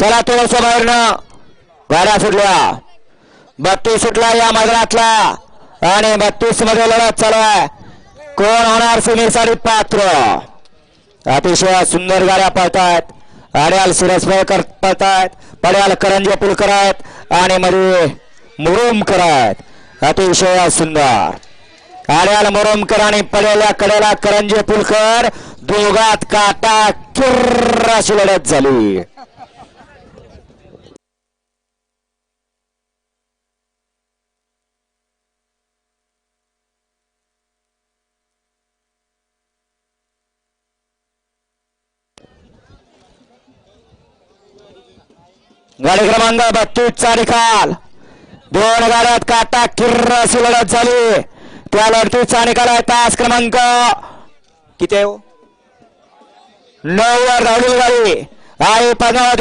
चला थोडस बाहेरनं. गाड्या सुटल्या. बत्तीस सुटला या मैदानातला आणि बत्तीसमध्ये लढत चालू आहे. कोण होणार सिनेसाठी पात्र? अतिशय सुंदर गाड्या पळतायत. अड्याल सुरसभर पळतायत. पड्याल करंजे पुलकर आहेत. आणि मध्ये मुरुमकर आहेत. अतिशय सुंदर. अड्याल मुरुमकर आणि पडेल्या कडेला करंजे पुलकर दोघात काटा किर्र अशी लढत झाली. गाडी क्रमांक बत्तीस चा निकाल. दोन गाड्यात काटा किर्र अशी लढत झाली. त्या लढतीचा निकाल आहे तास क्रमांक. किती आहे हो? नऊ वर धावली गाडी. आहे पद्मावती